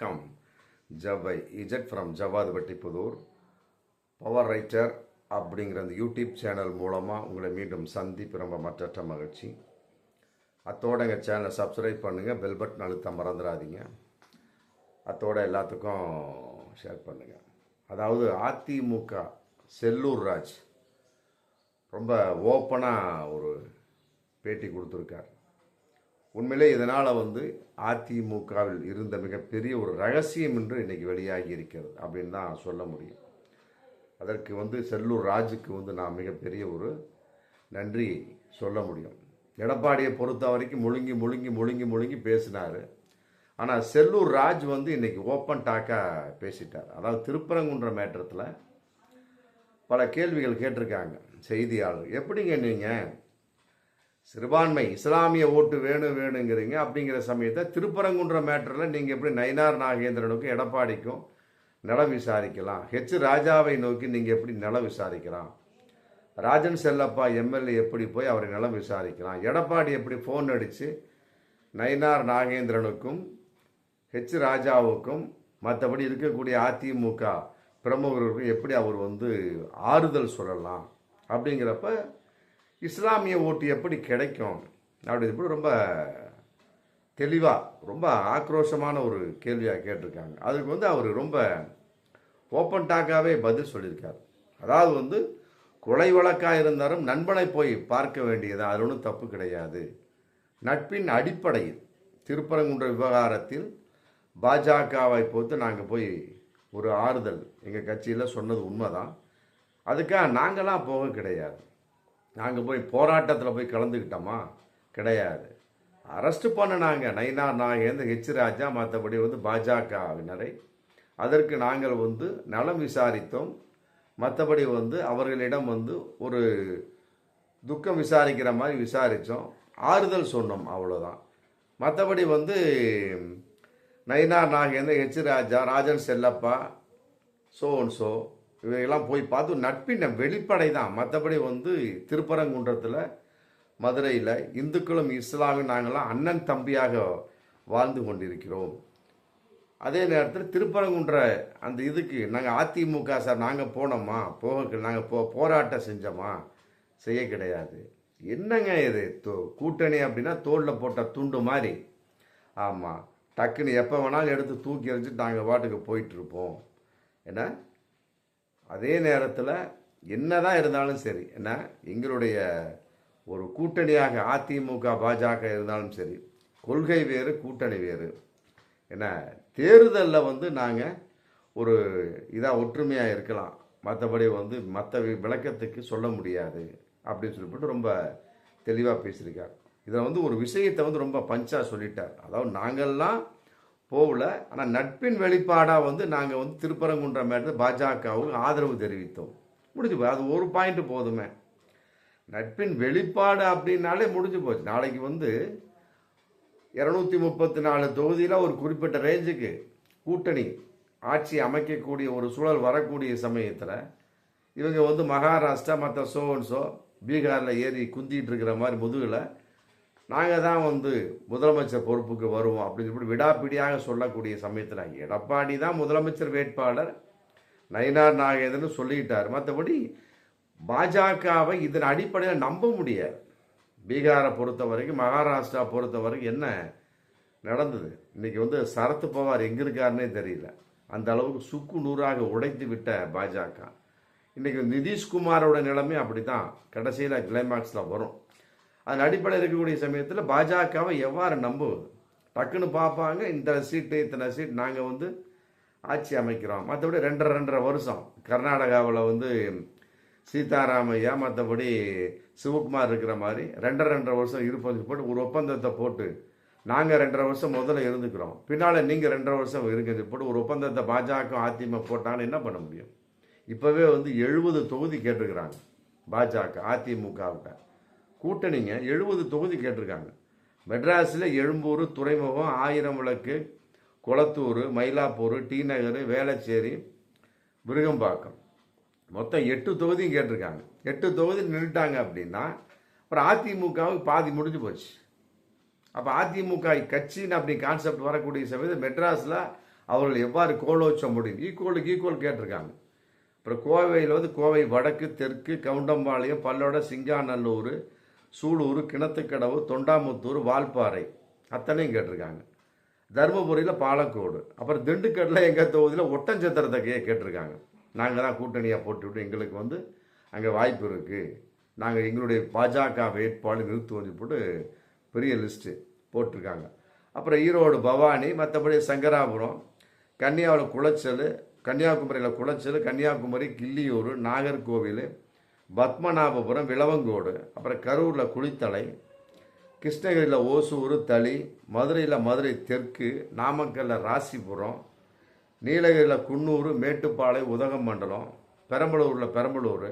வணக்கம். ஜவ்வை Z from Javadhupatti Pudur. Power writer அப்படிங்கிற அந்த யூடியூப் சேனல் மூலமாக உங்களை மீண்டும் சந்திப்பு ரொம்ப மற்றற்ற மகிழ்ச்சி. அத்தோட எங்கள் சேனலை சப்ஸ்கிரைப் பண்ணுங்கள் பெல் பட்டன் அழுத்த மறந்துடாதீங்க. அத்தோட எல்லாத்துக்கும் ஷேர் பண்ணுங்கள் அதாவது அதிமுக செல்லூர் ராஜ் ரொம்ப ஓப்பனாக ஒரு பேட்டி கொடுத்துருக்கார். உண்மையிலே இதனால் வந்து அதிமுகவில் இருந்த மிகப்பெரிய ஒரு ரகசியம் என்று இன்றைக்கி வெளியாகி இருக்கிறது அப்படின்னு தான் சொல்ல முடியும். அதற்கு வந்து செல்லூர் ராஜுக்கு வந்து நான் மிகப்பெரிய ஒரு நன்றி சொல்ல முடியும். எடப்பாடியை பொறுத்த வரைக்கும் முழுங்கி முழுங்கி முழுங்கி முழுங்கி பேசினார். ஆனால் செல்லூர் ராஜ் வந்து இன்னைக்கு ஓப்பன் டாக்காக பேசிட்டார். அதாவது திருப்பரங்குன்ற மேட்டத்தில் பல கேள்விகள் கேட்டிருக்காங்க செய்தியாளர் எப்படிங்க நீங்கள் சிறுபான்மை இஸ்லாமிய ஓட்டு வேணும் வேணுங்கிறீங்க. அப்படிங்கிற சமயத்தை திருப்பரங்குன்ற மேட்டரில் நீங்கள் எப்படி நயினார் நாகேந்திரனுக்கும் எடப்பாடிக்கும் நிலம் விசாரிக்கலாம். ஹெச் ராஜாவை நோக்கி நீங்கள் எப்படி நிலம் விசாரிக்கலாம்? ராஜன் செல்லப்பா எம்எல்ஏ எப்படி போய் அவரை நிலம் விசாரிக்கலாம்? எடப்பாடி எப்படி ஃபோன் அடித்து நயினார் நாகேந்திரனுக்கும் ஹெச் ராஜாவுக்கும் மற்றபடி இருக்கக்கூடிய அதிமுக பிரமுகர்களுக்கும் எப்படி அவர் வந்து ஆறுதல் சொல்லலாம்? அப்படிங்கிறப்ப இஸ்லாமிய ஓட்டு எப்படி கிடைக்கும்? அப்படி சொல்லி ரொம்ப தெளிவாக ரொம்ப ஆக்ரோஷமான ஒரு கேள்வியாக கேட்டிருக்காங்க. அதுக்கு வந்து அவர் ரொம்ப ஓப்பன் டாக்காகவே பதில் சொல்லியிருக்கார். அதாவது வந்து கொலை வழக்காக இருந்தாலும் நண்பனை போய் பார்க்க வேண்டியது அது ஒன்றும் தப்பு கிடையாது. நட்பின் அடிப்படையில் திருப்பரங்குன்ற விவகாரத்தில் பாஜகவை பொறுத்து நாங்கள் போய் ஒரு ஆறுதல் எங்கள் கட்சியில் சொன்னது உண்மைதான். அதுக்காக நாங்களாம் போக கிடையாது. நாங்கள் போய் போராட்டத்தில் போய் கலந்துக்கிட்டோமா? கிடையாது. அரெஸ்ட் பண்ணினாங்க. நைனா நாகேந்திர ஹெச் ராஜா மற்றபடி வந்து பாஜகவினரை அதற்கு நாங்கள் வந்து நலம் விசாரித்தோம். மற்றபடி வந்து அவர்களிடம் வந்து ஒரு துக்கம் விசாரிக்கிற மாதிரி விசாரித்தோம் ஆறுதல் சொன்னோம் அவ்வளோதான் மற்றபடி வந்து Nainar Nagendra H Raja Rajan Chellappa so and so இவையெல்லாம் போய் பார்த்து நட்பின் வெளிப்படை தான் மற்றபடி வந்து திருப்பரங்குன்றத்தில் மதுரையில் இந்துக்களும் இஸ்லாமும் நாங்களாம் அண்ணன் தம்பியாக வாழ்ந்து கொண்டிருக்கிறோம். அதே நேரத்தில் திருப்பரங்குன்ற அந்த இதுக்கு நாங்கள் அதிமுக சார் நாங்கள் போனோமா? போக நாங்கள் போ போராட்டம் செஞ்சோமா? செய்ய கிடையாது. என்னங்க இது? தோ- கூட்டணி அப்படின்னா தோளில் போட்ட துண்டு மாதிரி. ஆமாம் டக்குன்னு எப்போ வேணாலும் எடுத்து தூக்கி எறிஞ்சிட்டு நாங்கள் பாட்டுக்கு போயிட்டுருப்போம் என்ன? அதே நேரத்தில் என்ன தான் இருந்தாலும் சரி என்ன எங்களுடைய ஒரு கூட்டணியாக அதிமுக பாஜக இருந்தாலும் சரி கொள்கை வேறு கூட்டணி வேறு. என்ன தேர்தலில் வந்து நாங்கள் ஒரு இதாக ஒற்றுமையாக இருக்கலாம். மற்றபடி வந்து மற்ற விளக்கத்துக்கு சொல்ல முடியாது அப்படின்னு சொல்லிவிட்டு ரொம்ப தெளிவாக பேசியிருக்கார். இதில் வந்து ஒரு விஷயத்தை வந்து ரொம்ப பஞ்சாக சொல்லிட்டார். அதாவது நாங்கள்லாம் போகல. ஆனால் நட்பின் வெளிப்பாடாக வந்து நாங்கள் வந்து திருப்பரங்குன்ற மேட்டர் பாஜகவுக்கு ஆதரவு தெரிவித்தோம். முடிஞ்சு போய் அது ஒரு பாயிண்ட் போதுமே. நட்பின் வெளிப்பாடு அப்படின்னாலே முடிஞ்சு போச்சு. நாளைக்கு வந்து இரநூத்தி முப்பத்தி நாலு தொகுதியில் ஒரு குறிப்பிட்ட ரேஞ்சுக்கு கூட்டணி ஆட்சி அமைக்கக்கூடிய ஒரு சூழல் வரக்கூடிய சமயத்தில் இவங்க வந்து மகாராஷ்டிரா மற்ற சோன்சோ பீகாரில் ஏறி குந்திட்டு இருக்கிற மாதிரி முதுகில் நாங்கள் தான் வந்து முதலமைச்சர் பொறுப்புக்கு வருவோம் அப்படின்னு சொல்லி விடாப்பிடியாக சொல்லக்கூடிய சமயத்தில் எடப்பாடி தான் முதலமைச்சர் வேட்பாளர். நயினார் நாகேதன் சொல்லிட்டார். மற்றபடி பாஜகவை இதன் அடிப்படையில் நம்ப முடியாது. பீகாரை பொறுத்த வரைக்கும் மகாராஷ்டிரா பொறுத்த வரைக்கும் என்ன நடந்தது? இன்னைக்கு வந்து சரத் பவார் எங்கே இருக்காருன்னே தெரியல. அந்த அளவுக்கு சுக்கு நூறாக உடைத்து விட்ட பாஜக. இன்னைக்கு நிதிஷ்குமாரோட நிலைமை அப்படி தான் கடைசியில் கிளைமாக்ஸில் வரும். அதன் அடிப்படையில் இருக்கக்கூடிய சமயத்தில் பாஜகவை எவ்வாறு நம்புவது? டக்குன்னு பார்ப்பாங்க இந்த சீட்டு இத்தனை சீட் நாங்கள் வந்து ஆட்சி அமைக்கிறோம். மற்றபடி ரெண்டரை ரெண்டரை வருஷம். கர்நாடகாவில் வந்து சீதாராமையா மற்றபடி சிவகுமார் இருக்கிற மாதிரி ரெண்டரை ரெண்டரை வருஷம் இருப்பதுக்கு போட்டு ஒரு ஒப்பந்தத்தை போட்டு நாங்கள் ரெண்டரை வருஷம் முதல்ல இருந்துக்கிறோம். பின்னால் நீங்கள் ரெண்டரை வருஷம் இருக்கிறது போட்டு ஒரு ஒப்பந்தத்தை பாஜக அதிமுக போட்டான்னு என்ன பண்ண முடியும்? இப்போவே வந்து எழுபது தொகுதி கேட்டிருக்கிறாங்க பாஜக அதிமுகவிட்ட கூட்டணிங்க எழுபது தொகுதி கேட்டிருக்காங்க. மெட்ராஸில் எழும்பூர் துறைமுகம் ஆயிரம் விளக்கு குளத்தூர் மயிலாப்பூர் டி நகர் வேளச்சேரி விருகம்பாக்கம். மொத்தம் எட்டு தொகுதியும் கேட்டிருக்காங்க. எட்டு தொகுதி நின்றுட்டாங்க அப்படின்னா அப்புறம் அதிமுகவுக்கு பாதி முடிஞ்சு போச்சு. அப்போ அதிமுக கட்சின்னு அப்படி கான்செப்ட் வரக்கூடிய சமயத்தில் மெட்ராஸில் அவர்கள் எவ்வாறு கோலோச்ச முடியும்? ஈக்குவலுக்கு ஈக்குவல் கேட்டிருக்காங்க. அப்புறம் கோவையில் வந்து கோவை வடக்கு தெற்கு கவுண்டம்பாளையம் பல்லோட சிங்காநல்லூர் சூலூர் கிணத்துக்கடவு தொண்டாமுத்தூர் வால்பாறை. அத்தனையும் கேட்டிருக்காங்க. தருமபுரியில் பாலக்கோடு. அப்புறம் திண்டுக்கல்லில் எங்கள் தொகுதியில் ஒட்டஞ்சத்திரத்தை கே கேட்டிருக்காங்க. நாங்கள் தான் கூட்டணியாக போட்டுவிட்டு எங்களுக்கு வந்து அங்கே வாய்ப்பு இருக்குது நாங்கள் எங்களுடைய பாஜக வேட்பாளர் நிறுத்துவது போட்டு பெரிய லிஸ்ட்டு போட்டிருக்காங்க. அப்புறம் ஈரோடு பவானி மற்றபடி சங்கராபுரம் கன்னியாவில் குளச்சல் கன்னியாகுமரியில் குளச்சல் கன்னியாகுமரி கிள்ளியூர் நாகர்கோவில் பத்மநாபபுரம் விளவங்கோடு அப்புறம் கரூரில் குளித்தலை கிருஷ்ணகிரியில் ஓசூர் தளி மதுரையில் மதுரை தெற்கு நாமக்கல்லில் ராசிபுரம் நீலகிரியில் குன்னூர் மேட்டுப்பாளை உதகமண்டலம் பெரம்பலூரில் பெரம்பலூர்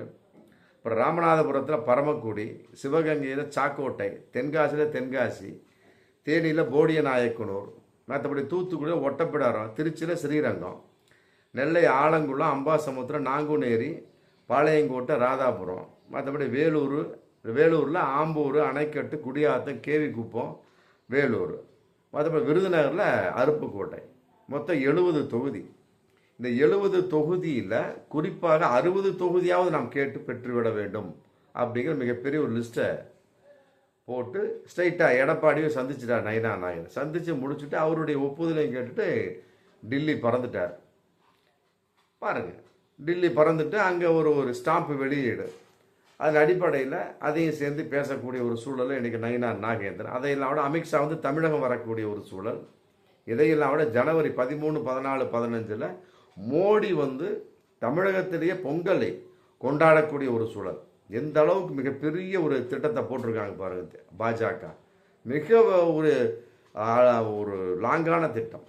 அப்புறம் ராமநாதபுரத்தில் பரமக்குடி சிவகங்கையில் சாக்கோட்டை தென்காசியில் தென்காசி தேனியில் போடிய நாயக்கனூர் மற்றபடி தூத்துக்குடியில் ஒட்டப்பிடாரம் திருச்சியில் ஸ்ரீரங்கம் நெல்லை ஆலங்குளம் அம்பாசமுத்திரம் நாங்குநேரி பாளையங்கோட்டை ராதாபுரம். மற்றபடி வேலூர் வேலூரில் ஆம்பூர் அணைக்கட்டு குடியாத்தம் கேவிக்குப்பம் வேலூர். மற்றபடி விருதுநகரில் அருப்புக்கோட்டை. மொத்தம் எழுபது தொகுதி. இந்த எழுபது தொகுதியில் குறிப்பாக அறுபது தொகுதியாவது நாம் கேட்டு பெற்றுவிட வேண்டும் அப்படிங்கிற மிகப்பெரிய ஒரு லிஸ்ட்டை போட்டு ஸ்ட்ரைட்டாக எடப்பாடியும் சந்திச்சிட்டார் நயனா நாயர் சந்தித்து முடிச்சுட்டு அவருடைய ஒப்புதலையும் கேட்டுட்டு டில்லி பறந்துட்டார். பாருங்கள் டில்லி பறந்துட்டு அங்கே ஒரு ஒரு ஸ்டாம்ப் வெளியீடு. அதன் அடிப்படையில் அதையும் சேர்ந்து பேசக்கூடிய ஒரு சூழல் இன்றைக்கி நயினார் நாகேந்திரன். அதையெல்லாம் விட அமித்ஷா வந்து தமிழகம் வரக்கூடிய ஒரு சூழல். இதையெல்லாம் விட ஜனவரி பதிமூணு பதினாலு பதினஞ்சில் மோடி வந்து தமிழகத்திலேயே பொங்கலை கொண்டாடக்கூடிய ஒரு சூழல். எந்த அளவுக்கு மிகப்பெரிய ஒரு திட்டத்தை போட்டிருக்காங்க பாருங்க பாஜக. மிக ஒரு ஒரு லாங்கான திட்டம்.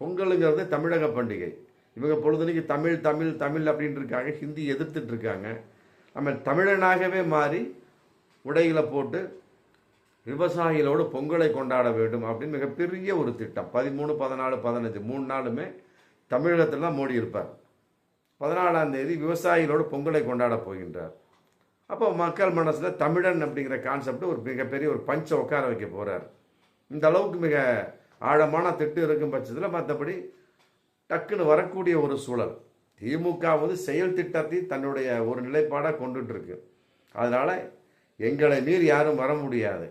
பொங்கலுங்கிறது தமிழக பண்டிகை. இவங்க பொழுதுனைக்கு தமிழ் தமிழ் தமிழ் அப்படின்ட்டு இருக்காங்க ஹிந்தி எதிர்த்துட்டு இருக்காங்க நம்ம தமிழனாகவே மாறி உடைகளை போட்டு விவசாயிகளோடு பொங்கலை கொண்டாட வேண்டும் அப்படின்னு மிகப்பெரிய ஒரு திட்டம். பதிமூணு பதினாலு பதினஞ்சு மூணு நாளுமே தமிழகத்தில் தான் மோடி இருப்பார். பதினாலாம் தேதி விவசாயிகளோடு பொங்கலை கொண்டாட போகின்றார். அப்போ மக்கள் மனசில் தமிழன் அப்படிங்கிற கான்செப்ட் ஒரு மிகப்பெரிய ஒரு பஞ்சை உட்கார வைக்க போகிறார் இந்த அளவுக்கு மிக ஆழமான திட்டு இருக்கும் பட்சத்தில் மற்றபடி டக்குன்னு வரக்கூடிய ஒரு சூழல். திமுக வந்து செயல் திட்டத்தை தன்னுடைய ஒரு நிலைப்பாடாக கொண்டுட்டு இருக்கு எங்களை மீறி யாரும் வர முடியாது.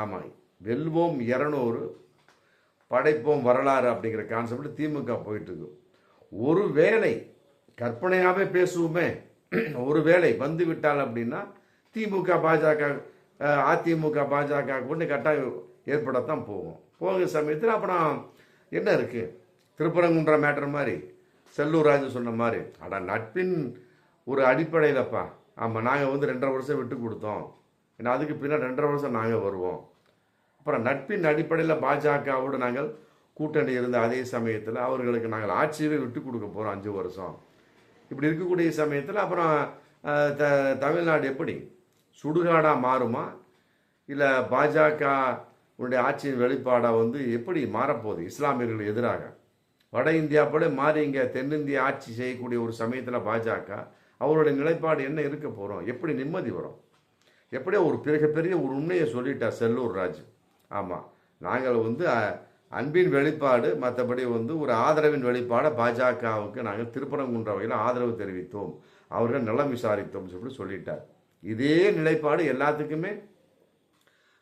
ஆமாம் வெல்வோம் இரநூறு படைப்போம் வரலாறு அப்படிங்கிற கான்செப்ட் திமுக போயிட்டுருக்கு. ஒரு வேளை கற்பனையாகவே பேசுவோமே ஒரு வேளை வந்து விட்டால் அப்படின்னா திமுக பாஜக அதிமுக பாஜக கொண்டு கட்டாயம் ஏற்படத்தான் போகும். போகிற சமயத்தில் அப்புறம் என்ன இருக்குது திருப்பரங்குன்ற மேட்டர் மாதிரி செல்லூர் ராஜு சொன்ன மாதிரி அட நட்பின் ஒரு அடிப்படையிலப்பா. ஆமாம் நாங்கள் வந்து ரெண்டரை வருஷம் விட்டு கொடுத்தோம். ஏன்னா அதுக்கு பின்னால் ரெண்டரை வருஷம் நாங்கள் வருவோம். அப்புறம் நட்பின் அடிப்படையில் பாஜகவோடு நாங்கள் கூட்டணி இருந்த அதே சமயத்தில் அவர்களுக்கு நாங்கள் ஆட்சியவே விட்டு கொடுக்க போகிறோம் அஞ்சு வருஷம். இப்படி இருக்கக்கூடிய சமயத்தில் அப்புறம் த தமிழ்நாடு எப்படி? சுடுகாடாக மாறுமா? இல்லை பாஜக உடைய ஆட்சியின் வெளிப்பாடாக வந்து எப்படி மாறப்போகுது? இஸ்லாமியர்கள் எதிராக. வட இந்தியா போல மாறி இங்கே தென்னிந்திய ஆட்சி செய்யக்கூடிய ஒரு சமயத்தில் பாஜக அவருடைய நிலைப்பாடு என்ன இருக்க போகிறோம் எப்படி நிம்மதி வரும்? எப்படியோ ஒரு மிகப்பெரிய ஒரு உண்மையை சொல்லிட்டார் செல்லூர் ராஜ். ஆமாம் நாங்கள் வந்து அன்பின் வெளிப்பாடு மற்றபடி வந்து ஒரு ஆதரவின் வெளிப்பாடை பாஜகவுக்கு நாங்கள் திருப்பரங்குன்ற வகையில் ஆதரவு தெரிவித்தோம். அவர்கள் நலம் விசாரித்தோம் சொல்லி சொல்லிட்டார். இதே நிலைப்பாடு எல்லாத்துக்குமே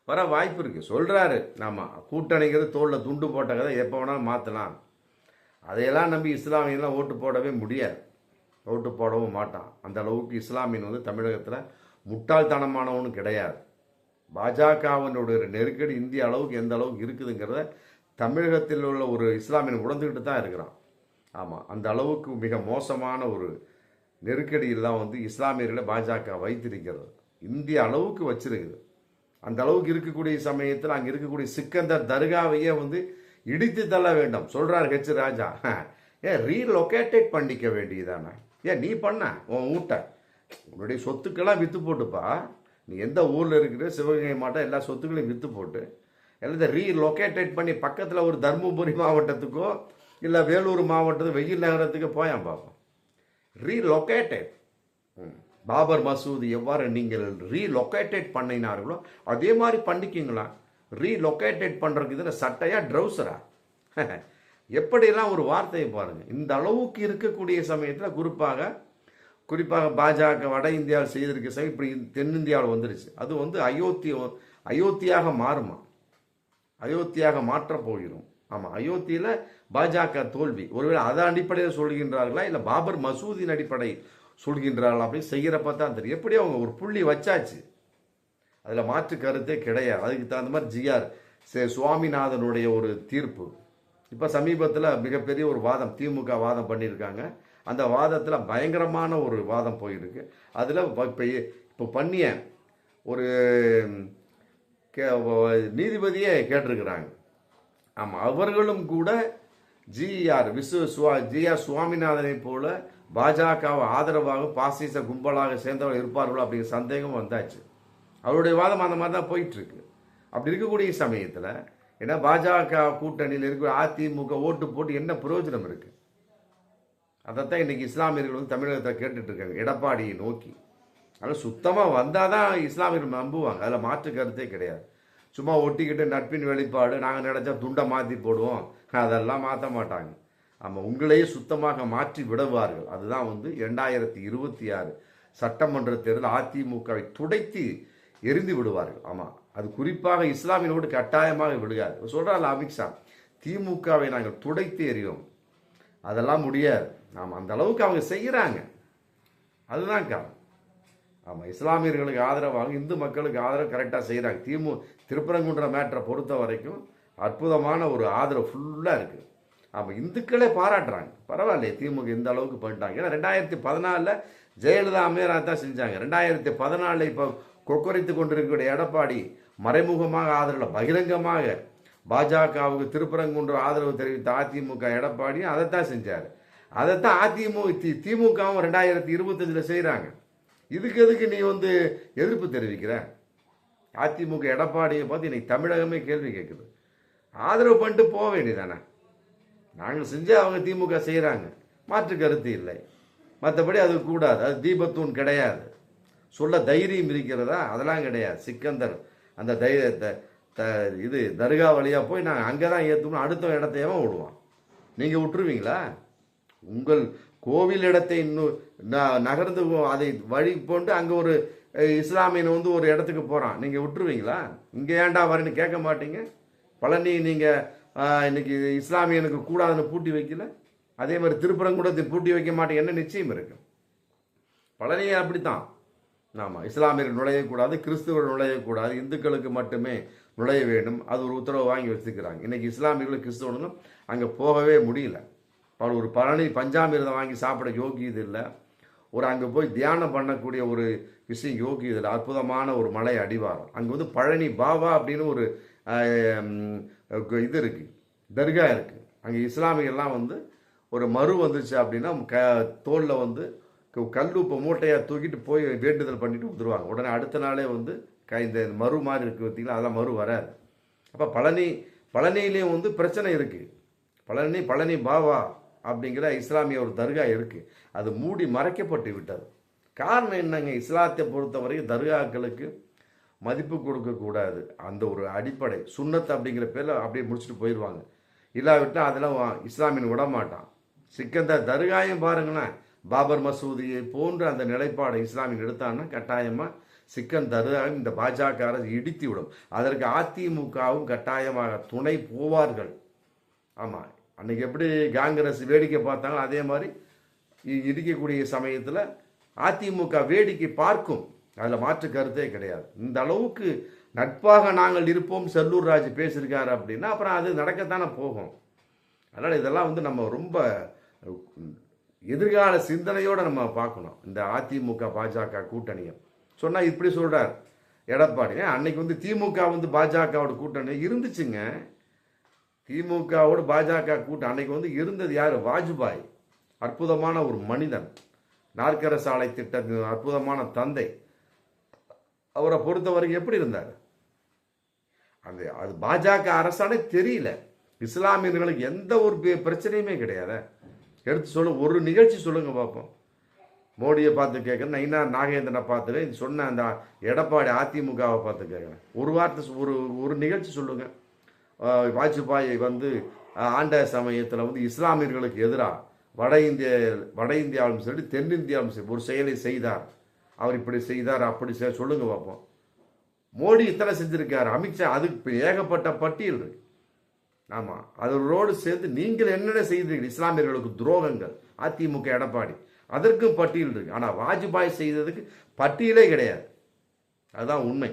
வர வாய்ப்பு இருக்குது சொல்கிறாரு ஆமா. கூட்டணிங்கிறது தோளில் துண்டு போட்ட கதை எப்போ வேணாலும் மாற்றலாம் அதையெல்லாம் நம்பி இஸ்லாமியெல்லாம் ஓட்டு போடவே முடியாது. ஓட்டு போடவும் மாட்டான். அந்த அளவுக்கு இஸ்லாமியன் வந்து தமிழகத்தில் முட்டாள்தனமானவனும் கிடையாது. பாஜகவினுடைய நெருக்கடி இந்திய அளவுக்கு எந்த அளவுக்கு இருக்குதுங்கிறத தமிழகத்தில் உள்ள ஒரு இஸ்லாமியன் உணர்ந்துக்கிட்டு தான் இருக்கிறான். ஆமாம் அந்த அளவுக்கு மிக மோசமான ஒரு நெருக்கடியெல்லாம் வந்து இஸ்லாமியர்களை பாஜக வைத்திருக்கிறது. இந்திய அளவுக்கு வச்சிருக்குது. அந்த அளவுக்கு இருக்கக்கூடிய சமயத்தில் அங்கே இருக்கக்கூடிய சிக்கந்தர் தர்காவையே வந்து இடித்து தள்ள வேண்டும். சொல்கிறார் ஹெச் ராஜா. ஏன் ரீலொகேட்டட் பண்ணிக்க வேண்டியதானே? ஏன் நீ பண்ண உன் ஊட்ட. உன்னுடைய சொத்துக்கெல்லாம் விற்று போட்டுப்பா. நீ எந்த ஊரில் இருக்கிற சிவகங்கை மாவட்டம் எல்லா சொத்துக்களையும் விற்று போட்டு. எல்லாத்தையும் ரீலொகேட்டட் பண்ணி பக்கத்தில் ஒரு தருமபுரி மாவட்டத்துக்கோ இல்லை வேலூர் மாவட்டத்துக்கு வெயில் நகரத்துக்கு போயான் பார்ப்போம் ரீலொகேட்டட் பாபர் மசூதி எவ்வாறு நீங்கள் ரீலொகேட்டட் பண்ணினார்களோ அதே மாதிரி பண்ணிக்கிங்களா? ரீலொகேட்டட் பண்ணுறதுக்கு இதில் சட்டையா ட்ரௌசரா எப்படியெல்லாம் ஒரு வார்த்தையை பாருங்கள் இந்த அளவுக்கு இருக்கக்கூடிய சமயத்தில் குறிப்பாக குறிப்பாக பாஜக வட இந்தியாவில் செய்திருக்க சமயம் இப்படி தென்னிந்தியாவில் வந்துருச்சு. அது வந்து அயோத்தி அயோத்தியாக மாறுமா? அயோத்தியாக மாற்றப் போகிறோம். ஆமாம் அயோத்தியில் பாஜக தோல்வி. ஒருவேளை அதன் அடிப்படையில் சொல்கின்றார்களா? இல்லை பாபர் மசூதியின் அடிப்படை சொல்கின்றார்களா அப்படின்னு செய்கிறப்ப தான் தெரியும். எப்படி அவங்க ஒரு புள்ளி வச்சாச்சு. அதில் மாற்று கருத்தே கிடையாது. அதுக்கு தகுந்த மாதிரி ஜிஆர் சே- சுவாமிநாதனுடைய ஒரு தீர்ப்பு. இப்போ சமீபத்தில் மிகப்பெரிய ஒரு வாதம் திமுக வாதம் பண்ணியிருக்காங்க. அந்த வாதத்தில் பயங்கரமான ஒரு வாதம் போயிருக்கு. அதில் இப்போ இப்போ பண்ணிய ஒரு கே நீதிபதியே கேட்டிருக்கிறாங்க. ஆமாம் அவர்களும் கூட ஜிஆர் விஸ்வ சுவா ஜிஆர் சுவாமிநாதனை போல பாஜகவை ஆதரவாக பாசிச கும்பலாக சேர்ந்தவர் இருப்பார்களோ அப்படிங்கிற சந்தேகம் வந்தாச்சு. அவருடைய வாதம் அந்த மாதிரி தான் போயிட்டுருக்கு. அப்படி இருக்கக்கூடிய சமயத்தில் ஏன்னா பாஜக கூட்டணியில் இருக்கிற அதிமுக ஓட்டு போட்டு என்ன பிரயோஜனம் இருக்குது அதைத்தான் இன்னைக்கு இஸ்லாமியர்கள் வந்து தமிழகத்தை கேட்டுட்ருக்காங்க எடப்பாடியை நோக்கி. ஆனால் சுத்தமாக வந்தால் தான் இஸ்லாமியர்கள் நம்புவாங்க. அதில் மாற்று கருத்தே கிடையாது. சும்மா ஒட்டிக்கிட்டு நட்பின் வெளிப்பாடு நாங்கள் நினச்சா துண்டை மாற்றி போடுவோம். அதெல்லாம் மாற்ற மாட்டாங்க. ஆமாம் உங்களையே சுத்தமாக மாற்றி விடுவார்கள். அதுதான் வந்து இரண்டாயிரத்தி இருபத்தி ஆறு சட்டமன்ற தேர்தல் அதிமுகவை துடைத்து எரிந்து விடுவார்கள். ஆமாம் அது குறிப்பாக இஸ்லாமியனோடு கட்டாயமாக விடுகாது சொல்கிறாள் அமித்ஷா திமுகவை நாங்கள் துடைத்து எறிவோம். அதெல்லாம் முடியாது. நாம் அந்த அளவுக்கு அவங்க செய்கிறாங்க அதுதான் காரணம். ஆமாம் இஸ்லாமியர்களுக்கு ஆதரவாக இந்து மக்களுக்கு ஆதரவு கரெக்டாக செய்கிறாங்க திமு திருப்பரங்குன்ற மேட்டரை பொறுத்த வரைக்கும் அற்புதமான ஒரு ஆதரவு ஃபுல்லாக இருக்குது ஆமாம் இந்துக்களே பாராட்டுறாங்க. பரவாயில்லையே திமுக இந்த அளவுக்கு பண்ணிட்டாங்க. ஏன்னா ரெண்டாயிரத்தி பதினாலில் ஜெயலலிதா அம்மையாராக தான் செஞ்சாங்க. ரெண்டாயிரத்தி பதினாலில் இப்போ கொக்கரித்து கொண்டிருக்கக்கூடிய எடப்பாடி மறைமுகமாக ஆதரவில் பகிரங்கமாக பாஜகவுக்கு திருப்பரங்குன்ற ஆதரவு தெரிவித்த அதிமுக எடப்பாடியும் அதைத்தான் செஞ்சார். அதைத்தான் அதிமுக தி- திமுகவும் ரெண்டாயிரத்தி இருபத்தஞ்சில் செய்கிறாங்க இதுக்கு எதுக்கு நீ வந்து எதிர்ப்பு தெரிவிக்கிற? அதிமுக எடப்பாடியை பார்த்து இன்னைக்கு தமிழகமே கேள்வி கேட்குது. ஆதரவு பண்ணிட்டு போக வேண்டியதானே நாங்கள் செஞ்சு அவங்க திமுக செய்கிறாங்க மாற்று கருத்து இல்லை. மற்றபடி அது கூடாது. அது தீபத்தூண் கிடையாது. சொல்ல தைரியம் இருக்கிறதா? அதெல்லாம் கிடையாது. சிக்கந்தர் அந்த தைரியத்தை த இது தர்கா வழியாக போய் நாங்கள் அங்கே தான் ஏற்றணும் அடுத்த இடத்தையவன் விடுவான் நீங்கள் விட்டுருவீங்களா? உங்கள் கோவில் இடத்தை இன்னும் நகர்ந்து அதை வழி போட்டு அங்கே ஒரு இஸ்லாமியன் வந்து ஒரு இடத்துக்கு போகிறான் நீங்கள் விட்டுருவீங்களா? இங்கே ஏன்டா வரேன்னு கேட்க மாட்டீங்க? பழனி நீங்கள் இன்னைக்கு இஸ்லாமியனுக்கு கூடாதுன்னு பூட்டி வைக்கல? அதே மாதிரி திருப்பரங்குடத்தை பூட்டி வைக்க மாட்டேங்க. என்ன நிச்சயம் இருக்கு? பழனியே அப்படித்தான். ஆமாம் இஸ்லாமியர்கள் நுழையக்கூடாது கிறிஸ்துவர் நுழையக்கூடாது இந்துக்களுக்கு மட்டுமே நுழைய வேண்டும். அது ஒரு உத்தரவு வாங்கி வச்சுக்கிறாங்க. இன்னைக்கு இஸ்லாமியர்களும் கிறிஸ்துவனும் அங்கே போகவே முடியல. அவர் ஒரு பழனி பஞ்சாமிரதம் வாங்கி சாப்பிட யோகியது இல்லை. ஒரு அங்கே போய் தியானம் பண்ணக்கூடிய ஒரு விஷயம் யோகியது இல்லை. அற்புதமான ஒரு மலை அடிவாரம். அங்கே வந்து பழனி பாபா அப்படின்னு ஒரு இது இருக்குது தர்கா இருக்குது அங்கே இஸ்லாமியெல்லாம் வந்து ஒரு மறு வந்துச்சு அப்படின்னா க தோளில் வந்து கல் உப்பை மூட்டையாக தூக்கிட்டு போய் வேண்டுதல் பண்ணிட்டு வந்துருவாங்க. உடனே அடுத்த நாளே வந்து க இந்த மறு மாதிரி இருக்குது பார்த்திங்களா அதெல்லாம் மறு வராது. அப்போ பழனி பழனியிலையும் வந்து பிரச்சனை இருக்குது பழனி பழனி பாவா அப்படிங்கிற இஸ்லாமிய ஒரு தர்கா இருக்குது அது மூடி மறைக்கப்பட்டு விட்டது. காரணம் என்னங்க? இஸ்லாத்தை பொறுத்தவரைக்கும் தர்காக்களுக்கு மதிப்பு கொடுக்கக்கூடாது அந்த ஒரு அடிப்படை. சுண்ணத் அப்படிங்கிற பேரில் அப்படியே முடிச்சுட்டு போயிடுவாங்க இல்லாவிட்டால் அதெல்லாம் இஸ்லாமியன் விட மாட்டான் சிக்கந்த தர்காயும் பாருங்களேன். பாபர் மசூதியை போன்ற அந்த நிலைப்பாடை இஸ்லாமியில் எடுத்தான்னா கட்டாயமாக சிக்கன் தருதாவும் இந்த பாஜக அரசு இடித்து விடும் அதற்கு அதிமுகவும் கட்டாயமாக துணை போவார்கள். ஆமாம் அன்னைக்கு எப்படி காங்கிரஸ் வேடிக்கை பார்த்தாங்களோ அதே மாதிரி இ- இருக்கக்கூடிய சமயத்தில் அதிமுக வேடிக்கை பார்க்கும். அதில் மாற்று கருத்தே கிடையாது. இந்த அளவுக்கு நட்பாக நாங்கள் இருப்போம் செல்லூர் ராஜ் பேசியிருக்காரு அப்படின்னா அப்புறம் அது நடக்கத்தானே போகும். அதனால் இதெல்லாம் வந்து நம்ம ரொம்ப எதிர்கால சிந்தனையோடு நம்ம பார்க்கணும். இந்த அதிமுக பாஜக கூட்டணியை. சொன்னால் இப்படி சொல்கிறார் எடப்பாடி. அன்னைக்கு வந்து திமுக வந்து பாஜகவோட கூட்டணி இருந்துச்சுங்க. திமுகவோட பாஜக கூட்டம் அன்னைக்கு வந்து இருந்தது யார்? வாஜ்பாய். அற்புதமான ஒரு மனிதன். நாற்கர சாலை திட்டத்தின் அற்புதமான தந்தை. அவரை பொறுத்த வரைக்கும் எப்படி இருந்தார்? அந்த அது பாஜக அரசானே தெரியல. இஸ்லாமியர்களுக்கு எந்த ஒரு பெ- பிரச்சனையுமே கிடையாது. எடுத்து சொல்ல ஒரு நிகழ்ச்சி சொல்லுங்க பார்ப்போம் மோடியை பார்த்து கேட்குறேன் நைனா நாகேந்திரனை பார்த்துட்டு இது சொன்ன அந்த எடப்பாடி அதிமுகவை பார்த்து கேட்குறேன் ஒரு வார்த்தை ஒரு ஒரு நிகழ்ச்சி சொல்லுங்க. வாஜ்பாய் வாஜ்பாயை வந்து ஆண்ட சமயத்தில் வந்து இஸ்லாமியர்களுக்கு எதிராக வட இந்திய வட இந்தியாவிலும் சரி தென்னிந்தியாவிலும் சரி ஒரு செயலை செய்தார். அவர் இப்படி செய்தார் அப்படி செய்ய சொல்லுங்க பார்ப்போம் மோடி இத்தனை செஞ்சிருக்காரு. அமித்ஷா அதுக்கு ஏகப்பட்ட பட்டியல் இருக்கு. ஆமாம் அதோடு சேர்த்து நீங்கள் என்னென்ன செய்தீர்கள் இஸ்லாமியர்களுக்கு துரோகங்கள். அதிமுக எடப்பாடி. அதற்கும் பட்டியல் இருக்கு. ஆனால் வாஜ்பாய் செய்ததுக்கு பட்டியலே கிடையாது. அதுதான் உண்மை.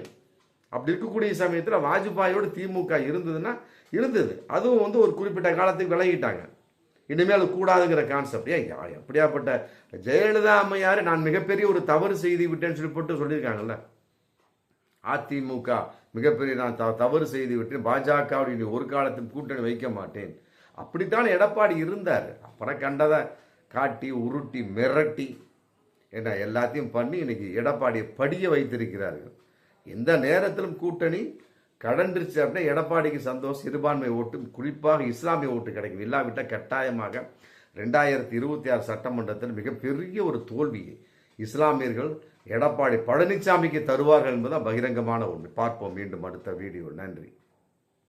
அப்படி இருக்கக்கூடிய சமயத்தில் வாஜ்பாயோடு திமுக இருந்ததுன்னா இருந்தது. அதுவும் வந்து ஒரு குறிப்பிட்ட காலத்துக்கு விலகிட்டாங்க. இனிமேல் கூடாதுங்கிற கான்செப்ட் ஏன் எப்படியாப்பட்ட ஜெயலலிதா அம்மையார் நான் மிகப்பெரிய ஒரு தவறு செய்து விட்டேன்னு சொல்லி போட்டு சொல்லியிருக்காங்கல்ல. அதிமுக மிகப்பெரிய நான் த- தவறு செய்து விட்டேன் பாஜகவுடைய இனி ஒரு காலத்தில் கூட்டணி வைக்க மாட்டேன். அப்படித்தான் எடப்பாடி இருந்தார். அப்புறம் கண்டதை காட்டி உருட்டி மிரட்டி என்ன எல்லாத்தையும் பண்ணி இன்னைக்கு எடப்பாடியை படிய வைத்திருக்கிறார்கள். எந்த நேரத்திலும் கூட்டணி கடன்றுச்சு அப்படின்னா எடப்பாடிக்கு சந்தோஷம் சிறுபான்மை ஓட்டு குறிப்பாக இஸ்லாமிய ஓட்டு கிடைக்கும். இல்லாவிட்டால் கட்டாயமாக ரெண்டாயிரத்தி இருபத்தி ஆறு சட்டமன்றத்தில் மிகப்பெரிய ஒரு தோல்வியை இஸ்லாமியர்கள் எடப்பாடி பழனிசாமிக்கு தருவார்கள் என்பதுதான் பகிரங்கமான ஒன்று பார்ப்போம். மீண்டும் அடுத்த வீடியோ நன்றி.